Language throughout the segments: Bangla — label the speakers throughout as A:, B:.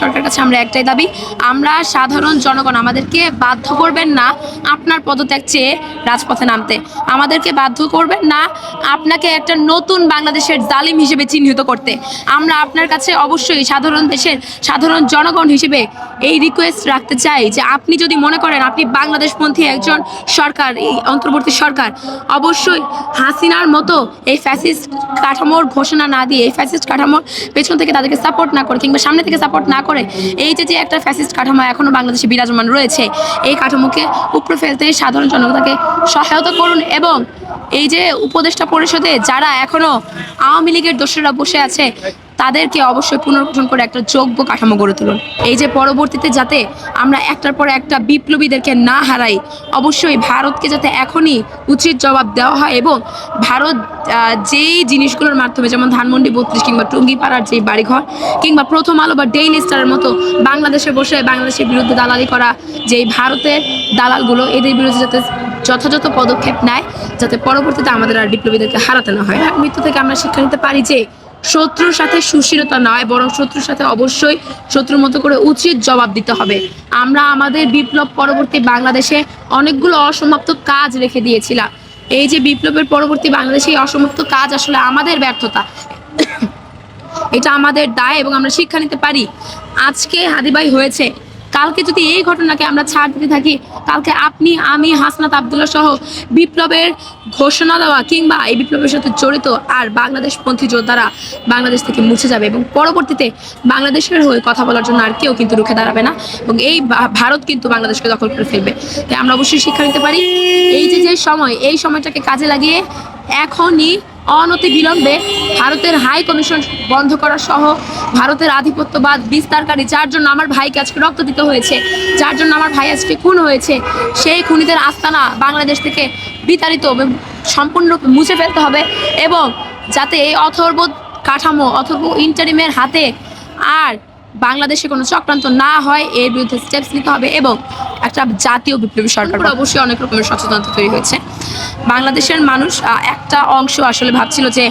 A: সরকারের কাছে আমরা একটাই দাবি, আমরা সাধারণ জনগণ, আমাদেরকে বাধ্য করবেন না আপনার পদত্যাগ চেয়ে রাজপথে নামতে। আমাদেরকে বাধ্য করবেন না আপনাকে একটা নতুন বাংলাদেশের জালিম হিসেবে চিহ্নিত করতে। আমরা আপনার কাছে অবশ্যই সাধারণ দেশের সাধারণ জনগণ হিসেবে এই রিকোয়েস্ট রাখতে চাই যে আপনি যদি মনে করেন আপনি বাংলাদেশপন্থী একজন সরকার, এই অন্তর্বর্তী সরকার, অবশ্যই হাসিনার মতো এই ফ্যাসিস্ট কাঠামোর ঘোষণা না দিয়ে, এই ফ্যাসিস্ট কাঠামোর পেছন থেকে তাদেরকে সাপোর্ট না করে কিংবা সামনে থেকে সাপোর্ট না করে। এই যে যে একটা ফ্যাসিস্ট কাঠামো এখনও বাংলাদেশে বিরাজমান রয়েছে, এই কাঠামোকে উপরে ফেলতে সাধারণ জনতাকে সহায়তা করুন এবং এই যে উপদেষ্টা পরিষদে যারা এখনও আওয়ামী লীগের দোষেরা বসে আছে তাদেরকে অবশ্যই পুনর্গঠন করে একটা যোগ্য কাঠামো গড়ে তুলুন। এই যে পরবর্তীতে যাতে আমরা একটার পর একটা বিপ্লবীদেরকে না হারাই, অবশ্যই ভারতকে যাতে এখনই উচিত জবাব দেওয়া হয় এবং ভারত যেই জিনিসগুলোর মাধ্যমে যেমন ধানমন্ডি বত্রিশ কিংবা টুঙ্গিপাড়ার যে বাড়িঘর কিংবা প্রথম আলো বা ডেইলি স্টারের মতো বাংলাদেশে বসে বাংলাদেশের বিরুদ্ধে দালালি করা, যেই ভারতের দালালগুলো এদের বিরুদ্ধে যাতে যথাযথ পদক্ষেপ নেয়, যাতে পরবর্তীতে আমাদের আর বিপ্লবীদেরকে হারাতে না হয়। মৃত্যু থেকে আমরা শিক্ষা নিতে পারি যে শত্রুর সাথে সুশীলতা নয়, বরং শত্রুর সাথে অবশ্যই শত্রুর মতো করে উচিত জবাব দিতে হবে। আমরা আমাদের বিপ্লব পরবর্তী বাংলাদেশে অনেকগুলো অসমাপ্ত কাজ রেখে দিয়েছিলাম। এই যে বিপ্লবের পরবর্তী বাংলাদেশে অসমাপ্ত কাজ আসলে আমাদের ব্যর্থতা। এটা আমাদের দায় এবং আমরা শিক্ষা নিতে পারি। আজকে হাদিবাই হয়েছে। কালকে যদি এই ঘটনাকে আমরা ছাড় দিতে থাকি, কালকে আপনি, আমি, হাসনাত আবদুল্লাহ সহ বিপ্লবের ঘোষণা দেওয়া কিংবা এই বিপ্লবের সাথে জড়িত আর বাংলাদেশপন্থী যোদ্ধারা বাংলাদেশ থেকে মুছে যাবে এবং পরবর্তীতে বাংলাদেশের হয়ে কথা বলার জন্য আর কেউ কিন্তু রুখে দাঁড়াবে না এবং এই ভারত কিন্তু বাংলাদেশকে দখল করে ফেলবে। তাই আমরা অবশ্যই শিক্ষা নিতে পারি। এই যে যে সময়, এই সময়টাকে কাজে লাগিয়ে এখনই অনতি বিলম্বে ভারতের হাই কমিশন বন্ধ করা সহ ভারতের আধিপত্যবাদ বিস্তারকারী যার জন্য আমার ভাইকে আজকে রক্ত দিতে হয়েছে, যার জন্য আমার ভাই আজকে খুন হয়েছে, সেই খুনিদের আস্তানা বাংলাদেশ থেকে বিতাড়িত সম্পূর্ণ মুছে ফেলতে হবে এবং যাতে এই অথর্ব কাঠামো অথর্ব ইন্টারিমের হাতে আর বাংলাদেশে কোনো চক্রান্ত না হয় এর বিরুদ্ধে স্টেপস নিতে হবে এবং একটা জাতীয় বিপ্লবী সরকার অবশ্যই অনেক রকমের সচেতনতা তৈরি হয়েছে। বাংলাদেশের মানুষ একটা অংশ আসলে ভাবছিল যে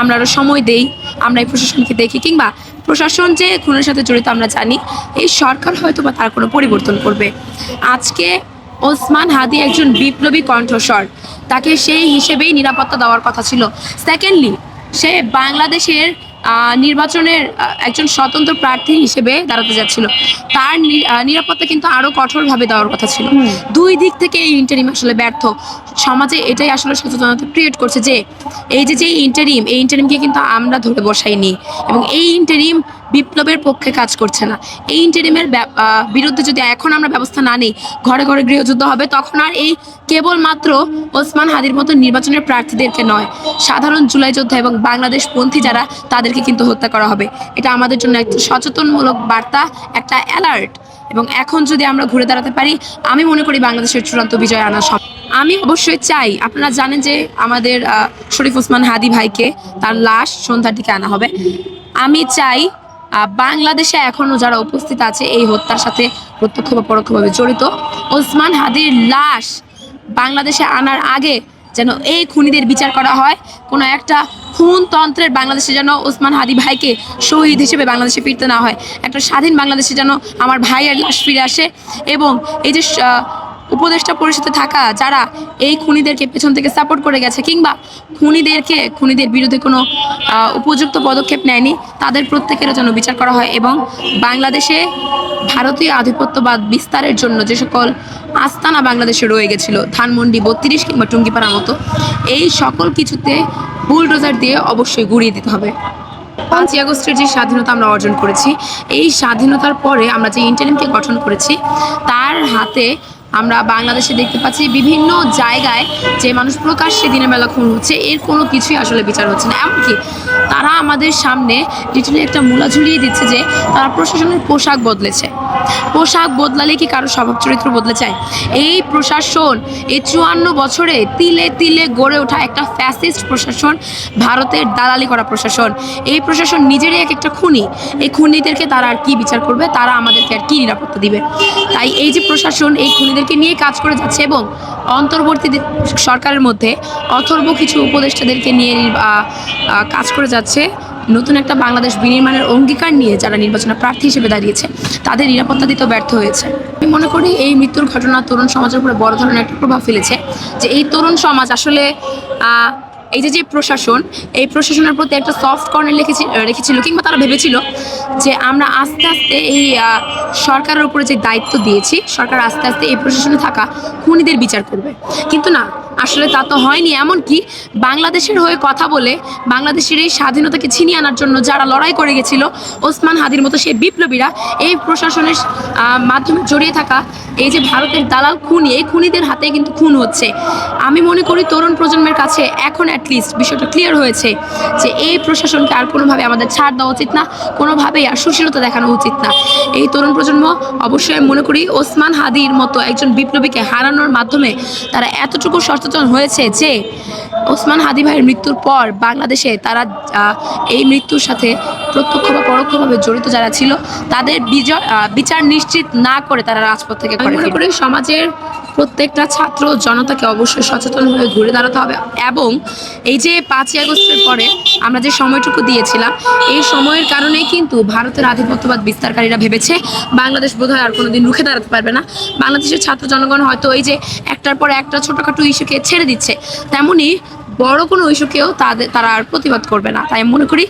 A: আমরা আরও সময় দেই আমরা এই প্রশাসনকে দেখি কিংবা প্রশাসন যে খুনের সাথে জড়িত আমরা জানি এই সরকার হয়তো বা তার কোনো পরিবর্তন করবে। আজকে ওসমান হাদি একজন বিপ্লবী কণ্ঠস্বর তাকে সেই হিসেবেই নিরাপত্তা দেওয়ার কথা ছিল। সেকেন্ডলি সে বাংলাদেশের নির্বাচনের একজন স্বতন্ত্র প্রার্থী হিসেবে দাঁড়াতে যাচ্ছিল। তার নিরাপত্তা কিন্তু আরও কঠোরভাবে দেওয়ার কথা ছিল। দুই দিক থেকে এই ইন্টারিম আসলে ব্যর্থ। সমাজে এটাই আসলে সচেতনতা ক্রিয়েট করছে যে এই যে যে ইন্টারিম এই ইন্টারিমকে কিন্তু আমরা ধরে বসাইনি। এবং এই ইন্টারিম বিপ্লবের পক্ষে কাজ করছে না। এই ইন্টারিমের বিরুদ্ধে যদি এখন আমরা ব্যবস্থা না নিই, ঘরে ঘরে গৃহযুদ্ধ হবে, তখন আর এই কেবলমাত্র ওসমান হাদির মতো নির্বাচনের প্রার্থীদেরকে নয়, সাধারণ জুলাই যোদ্ধা এবং বাংলাদেশ পন্থী যারা, তাদেরকে কিন্তু হত্যা করা হবে। এটা আমাদের জন্য একটা সচেতনমূলক বার্তা, একটা অ্যালার্ট এবং এখন যদি আমরা ঘুরে দাঁড়াতে পারি, আমি মনে করি বাংলাদেশের চূড়ান্ত বিজয় আনা সম্ভব। আমি অবশ্যই চাই, আপনারা জানেন যে আমাদের শরীফ ওসমান হাদি ভাইকে তার লাশ সন্ধ্যার দিকে আনা হবে। আমি চাই বাংলাদেশে এখনও যারা উপস্থিত আছে এই হত্যার সাথে প্রত্যক্ষ বা পরোক্ষভাবে জড়িত, ওসমান হাদির লাশ বাংলাদেশে আনার আগে যেন এই খুনিদের বিচার করা হয়, কোনো একটা খুন তন্ত্রের বাংলাদেশে যেন ওসমান হাদি ভাইকে শহীদ হিসেবে বাংলাদেশে ফিরতে না হয়। একটা স্বাধীন বাংলাদেশে যেন আমার ভাইয়ের লাশ ফিরে আসে এবং এই যে উপদেষ্টা পরিষদে থাকা যারা এই খুনিদেরকে পেছন থেকে সাপোর্ট করে গেছে কিংবা খুনিদেরকে, খুনিদের বিরুদ্ধে কোনো উপযুক্ত পদক্ষেপ নেয়নি, তাদের প্রত্যেকেরও যেন বিচার করা হয় এবং বাংলাদেশে ভারতীয় আধিপত্যবাদ বিস্তারের জন্য যে সকল আস্তানা বাংলাদেশে রয়ে গেছিল, ধানমন্ডি বত্রিশ কিংবা টুঙ্গিপাড়ার মতো, এই সকল কিছুতে বুলডোজার দিয়ে অবশ্যই গুড়িয়ে দিতে হবে। পাঁচই আগস্টের যে স্বাধীনতা আমরা অর্জন করেছি, এই স্বাধীনতার পরে আমরা যে ইন্টারনেটকে গঠন করেছি, তার হাতে আমরা বাংলাদেশে দেখতে পাচ্ছি বিভিন্ন জায়গায় যে মানুষ প্রকাশ্যে দিনের বেলা খুন হচ্ছে, এর কোনো কিছুই আসলে বিচার হচ্ছে না। এমনকি তারা আমাদের সামনে লিটারলি একটা মূলা ঝুলিয়ে দিচ্ছে যে তারা প্রশাসনের পোশাক বদলেছে। পোশাক বদলালে কি কারও স্বভাব চরিত্র বদলে চায় এই প্রশাসন এই চুয়ান্ন বছরে তিলে তিলে গড়ে ওঠা একটা ফ্যাসিস্ট প্রশাসন, ভারতের দালালি করা প্রশাসন। এই প্রশাসন নিজেরই এক একটা খুনি। এই খুনিদেরকে তারা আর কি বিচার করবে? তারা আমাদেরকে আর কি নিরাপত্তা দিবে? তাই এই যে প্রশাসন, এই খুনিদেরকে নিয়ে কাজ করে যাচ্ছে এবং অন্তর্বর্তী সরকারের মধ্যে অথর্ব কিছু উপদেষ্টাদেরকে নিয়ে কাজ করে যাচ্ছে। নতুন একটা বাংলাদেশ বিনির্মাণের অঙ্গীকার নিয়ে যারা নির্বাচনে প্রার্থী হিসেবে দাঁড়িয়েছে, তাদের নিরাপত্তা দিতে ব্যর্থ হয়েছে। আমি মনে করি এই মৃত্যুর ঘটনা তরুণ সমাজের উপরে বড় ধরনের একটা প্রভাব ফেলেছে যে এই তরুণ সমাজ আসলে এই যে যে প্রশাসন, এই প্রশাসনের প্রতি একটা সফট কর্নার রেখেছি রেখেছিল কিংবা তারা ভেবেছিল যে আমরা আস্তে আস্তে এই সরকারের উপরে যে দায়িত্ব দিয়েছি, সরকার আস্তে আস্তে এই প্রশাসনে থাকা খুনিদের বিচার করবে। কিন্তু না, আসলে তা তো হয়নি। এমনকি বাংলাদেশের হয়ে কথা বলে বাংলাদেশের এই স্বাধীনতাকে ছিনিয়ে আনার জন্য যারা লড়াই করে গেছিল, ওসমান হাদির মতো সেই বিপ্লবীরা এই প্রশাসনের মাধ্যমে জড়িয়ে থাকা এই যে ভারতের দালাল খুনি, এই খুনিদের হাতে কিন্তু খুন হচ্ছে। আমি মনে করি তরুণ প্রজন্মের কাছে এখন অ্যাটলিস্ট বিষয়টা ক্লিয়ার হয়েছে যে এই প্রশাসনকে আর কোনোভাবে আমাদের ছাড় দেওয়া উচিত না, কোনোভাবেই আর সুশীলতা দেখানো উচিত না। এই তরুণ প্রজন্ম, অবশ্যই আমি মনে করি ওসমান হাদির মতো একজন বিপ্লবীকে হারানোর মাধ্যমে তারা এতটুকু সচেতন হয়েছে যে ওসমান হাদি ভাইয়ের মৃত্যুর পর বাংলাদেশে তারা এই মৃত্যুর সাথে প্রত্যক্ষ বা পরোক্ষভাবে জড়িত যারা ছিল তাদের বিজয় বিচার নিশ্চিত না করে তারা রাজপথ থেকে মনে করি সমাজের প্রত্যেকটা ছাত্র জনতাকে অবশ্যই সচেতন হয়ে ঘুরে দাঁড়াতে হবে এবং এই যে পাঁচই আগস্টের পরে আমরা যে সময়টুকু দিয়েছিলাম এই সময়ের কারণেই কিন্তু ভারতের আধিপত্যবাদ বিস্তারকারীরা ভেবেছে বাংলাদেশ বোধহয় আর কোনোদিন রুখে দাঁড়াতে পারবে না। বাংলাদেশের ছাত্র জনগণ হয়তো এই যে একটার পর একটা ছোটোখাটো ইস্যুকে ছেড়ে দিচ্ছে তেমনি বড় কোনো ইস্যুকেও তাদের তারা আর প্রতিবাদ করবে না। তাই আমি মনে করি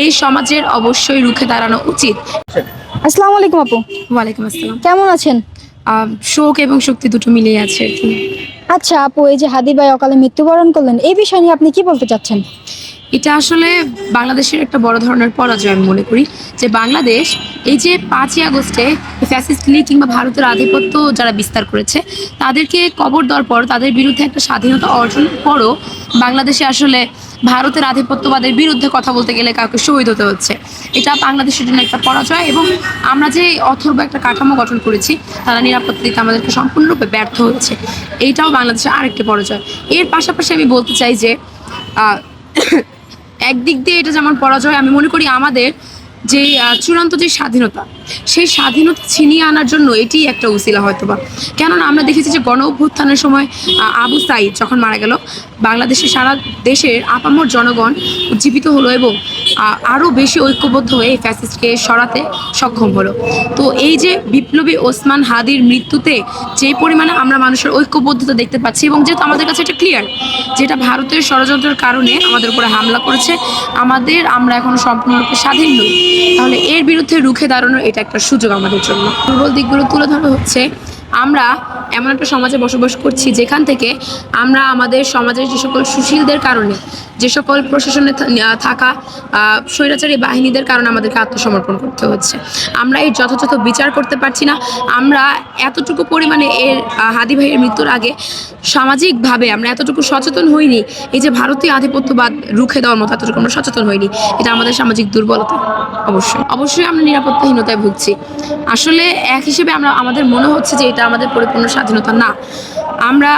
A: এই সমাজের অবশ্যই রুখে দাঁড়ানো উচিত।
B: আসসালামু আলাইকুম আপু।
A: ওয়ালাইকুম আসসালাম।
B: কেমন আছেন?
A: শোক এবং শক্তি দুটো মিলিয়ে আছে আর কি।
B: আচ্ছা আপু এই যে হাদি ভাই অকালে মৃত্যুবরণ করলেন এই বিষয় নিয়ে আপনি কি বলতে চাচ্ছেন?
A: এটা আসলে বাংলাদেশের একটা বড় ধরনের পরাজয় আমি মনে করি যে বাংলাদেশ এই যে পাঁচই আগস্টে ফ্যাসিস্ট লীগ কিংবা ভারতের আধিপত্য যারা বিস্তার করেছে তাদেরকে কবর দেওয়ার পর তাদের বিরুদ্ধে একটা স্বাধীনতা অর্জন পরও বাংলাদেশে আসলে ভারতের আধিপত্যবাদের বিরুদ্ধে কথা বলতে গেলে কাউকে শহীদ হতে হচ্ছে। এটা বাংলাদেশের জন্য একটা পরাজয় এবং আমরা যে অথর্ব একটা কাঠামো গঠন করেছি, তারা নিরাপত্তা দিতে আমাদেরকে সম্পূর্ণরূপে ব্যর্থ হয়েছে এইটাও বাংলাদেশের আরেকটি পরাজয়। এর পাশাপাশি আমি বলতে চাই যে একদিক দিয়ে এটা যেমন পরাজয়, আমি মনে করি আমাদের যে চূড়ান্ত যে স্বাধীনতা সেই স্বাধীনতা ছিনিয়ে আনার জন্য এটি একটা উসিলা হয়তো বা কেননা আমরা দেখেছি যে গণ অভ্যুত্থানের সময় আবু সাইদ যখন মারা গেল, বাংলাদেশের সারা দেশের আপামর জনগণ উজ্জীবিত হলো এবং আরও বেশি ঐক্যবদ্ধ হয়ে এই ফ্যাসিস্টকে সরাতে সক্ষম হলো। তো এই যে বিপ্লবী ওসমান হাদির মৃত্যুতে যে পরিমাণে আমরা মানুষের ঐক্যবদ্ধতা দেখতে পাচ্ছি এবং যেহেতু আমাদের কাছে এটা ক্লিয়ার যেটা ভারতের ষড়যন্ত্রের কারণে আমাদের উপরে হামলা করেছে, আমাদের আমরা এখন সম্পূর্ণরূপে স্বাধীন নই। তাহলে এর বিরুদ্ধে রুখে দাঁড়ানোর এটা একটা সুযোগ আমাদের জন্য। দুর্বল দিকগুলো তুলে ধরা হচ্ছে। আমরা এমন একটা সমাজে বসবাস করছি যেখান থেকে আমরা আমাদের সমাজের যে সকল সুশীলদের কারণে যে সকল প্রশাসনে থাকা স্বৈরাচারী বাহিনীদের কারণে আমাদেরকে আত্মসমর্পণ করতে হচ্ছে। আমরা এই যথাযথ বিচার করতে পারছি না। আমরা এতটুকু পরিমাণে এর হাদি ভাইয়ের মৃত্যুর আগে সামাজিকভাবে আমরা এতটুকু সচেতন হইনি। এই যে ভারতীয় আধিপত্যবাদ রুখে দেওয়ার মতো এতটুকু আমরা সচেতন হইনি। এটা আমাদের সামাজিক দুর্বলতা। অবশ্যই। অবশ্যই আমরা নিরাপত্তাহীনতায় ভুগছি। আসলে এক হিসেবে আমরা, আমাদের মনে হচ্ছে যে এটা আমাদের পরিপূর্ণ স্বাধীনতা না। আমরা